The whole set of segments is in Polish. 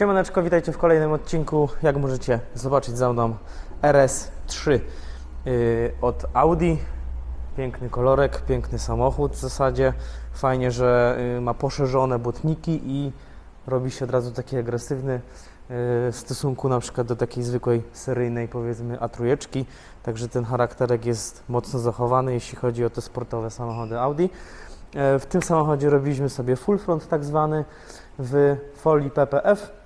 Siemaneczko, witajcie w kolejnym odcinku. Jak możecie zobaczyć za mną RS3 yy, od Audi. Piękny kolorek, piękny samochód w zasadzie. Fajnie, że yy, ma poszerzone błotniki i robi się od razu taki agresywny yy, w stosunku na przykład do takiej zwykłej seryjnej powiedzmy A3. Także ten charakterek jest mocno zachowany, jeśli chodzi o te sportowe samochody Audi. E, W tym samochodzie robiliśmy sobie full front tak zwany w folii PPF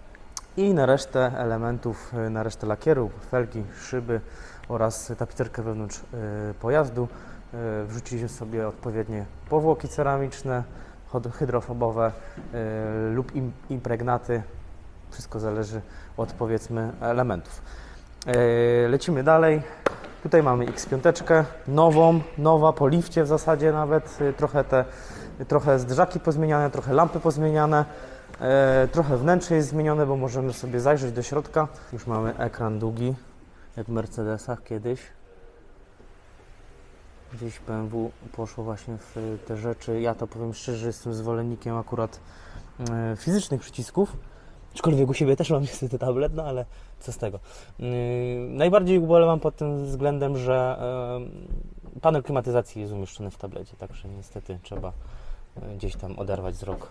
i na resztę elementów, na resztę lakieru, felgi, szyby oraz tapicerkę wewnątrz y, pojazdu y, wrzuciliśmy sobie odpowiednie powłoki ceramiczne, hyd- hydrofobowe y, lub im- impregnaty. Wszystko zależy od powiedzmy elementów. Lecimy dalej. Tutaj mamy X5, nową, nowa po lifcie w zasadzie nawet, trochę te, trochę zderzaki pozmieniane, trochę lampy pozmieniane. E, trochę wnętrze jest zmienione, bo możemy sobie zajrzeć do środka. Już mamy ekran długi, jak w Mercedesach kiedyś. Gdzieś BMW poszło właśnie w te rzeczy. Ja to powiem szczerze, jestem zwolennikiem akurat e, fizycznych przycisków. Aczkolwiek u siebie też mam niestety tablet, no ale co z tego. Yy, najbardziej ubolewam pod tym względem, że e, panel klimatyzacji jest umieszczony w tablecie, także niestety trzeba e, gdzieś tam oderwać wzrok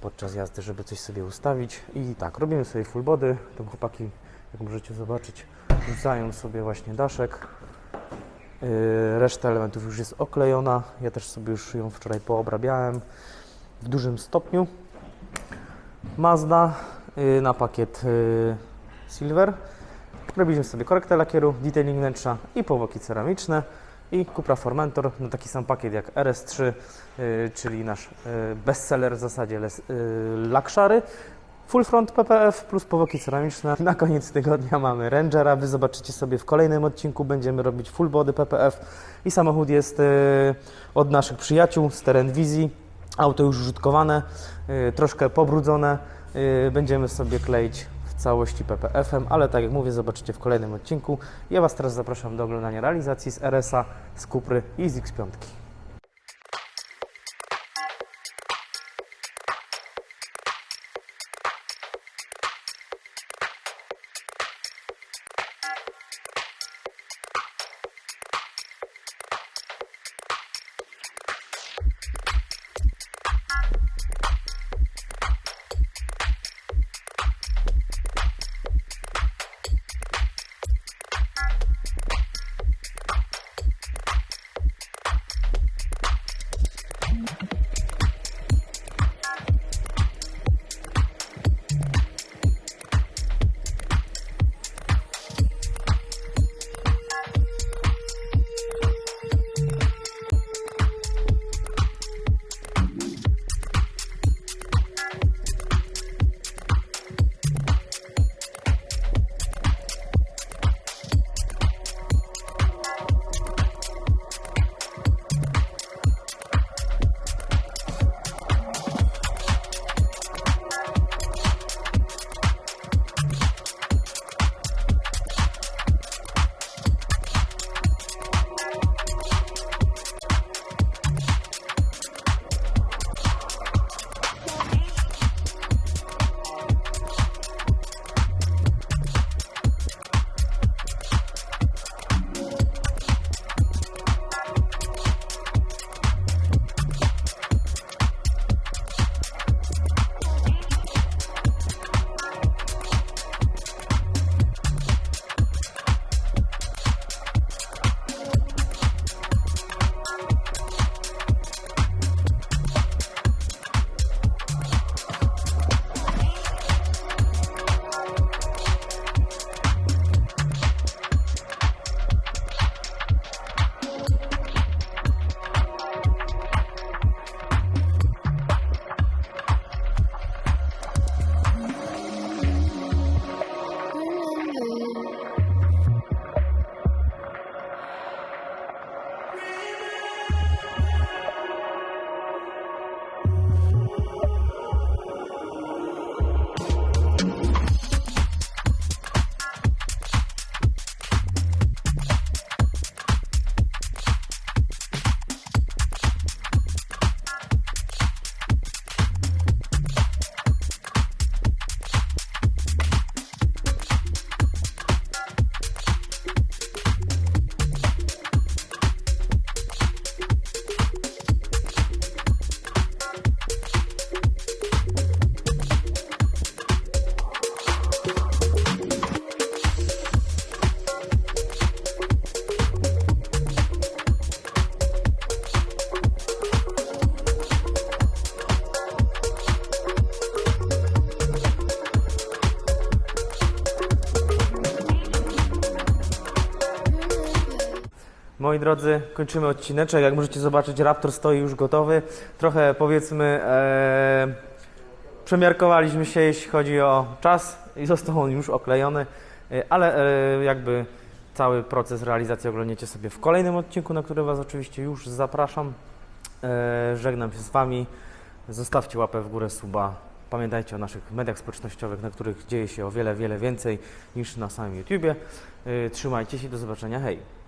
podczas jazdy, żeby coś sobie ustawić. I tak, robimy sobie full body. Tam chłopaki, jak możecie zobaczyć, rzucają sobie właśnie daszek. Yy, Reszta elementów już jest oklejona. Ja też sobie już ją wczoraj poobrabiałem w dużym stopniu. Mazda yy, na pakiet Silver. Robiliśmy sobie korektę lakieru, detailing wnętrza i powłoki ceramiczne. I Cupra Formentor na taki sam pakiet jak RS3, yy, czyli nasz yy, bestseller w zasadzie Lakshary. Full front PPF plus powłoki ceramiczne. Na koniec tygodnia mamy Rangera. Wy zobaczycie sobie w kolejnym odcinku. Będziemy robić full body PPF. I samochód jest od naszych przyjaciół z Teren Wizji. Auto już użytkowane, troszkę pobrudzone. Będziemy sobie kleić całości PPF-em, ale tak jak mówię, zobaczycie w kolejnym odcinku. Ja Was teraz zapraszam do oglądania realizacji z RS-a, z Kupry i z X5. Moi drodzy, kończymy odcineczek. Jak możecie zobaczyć, Raptor stoi już gotowy. Trochę powiedzmy, e, przemiarkowaliśmy się, jeśli chodzi o czas i został on już oklejony, e, ale e, jakby cały proces realizacji oglądniecie sobie w kolejnym odcinku, na który Was oczywiście już zapraszam. E, żegnam się z Wami. Zostawcie łapę w górę, suba. Pamiętajcie o naszych mediach społecznościowych, na których dzieje się o wiele, wiele więcej niż na samym YouTubie. E, Trzymajcie się, do zobaczenia, hej!